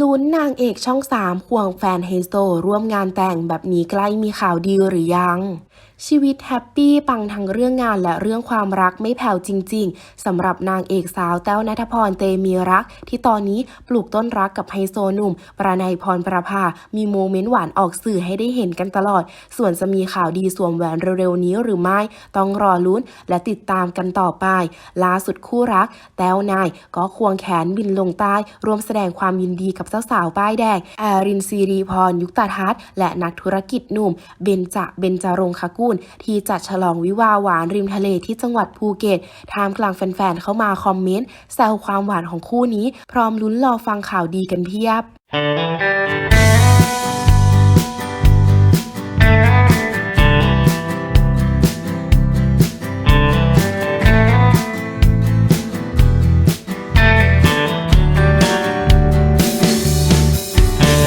ลุ้นนางเอกช่องสามควงแฟนเฮโซร่วมงานแต่งแบบนี้ใกล้มีข่าวดีหรือยังชีวิตแฮปปี้ปังทั้งเรื่องงานและเรื่องความรักไม่แผ่วจริง ๆสำหรับนางเอกสาวแต้วนัทพรเตมีรัก ที่ตอนนี้ปลูกต้นรักกับไฮโซหนุ่ม ประนัยพรประภา มีโมเมนต์หวานออกสื่อให้ได้เห็นกันตลอด ส่วนจะมีข่าวดีสวมแหวนเร็วๆนี้หรือไม่ ต้องรอลุ้นและติดตามกันต่อไปล่าสุดคู่รัก แต้วนายก็ควงแขนบินลงใต้รวมแสดงความยินดีกับเจ้าสาวป้ายแดงแอรินซีรีพรยุคตาทัศและนักธุรกิจหนุ่มเบนจะเบนจรงคกุลที่จัดฉลองวิวาหวานริมทะเลที่จังหวัดภูเก็ตท่ามกลางแฟนๆเข้ามาคอมเมนต์แซวความหวานของคู่นี้ พร้อมลุ้นรอฟังข่าวดีกันเพียบ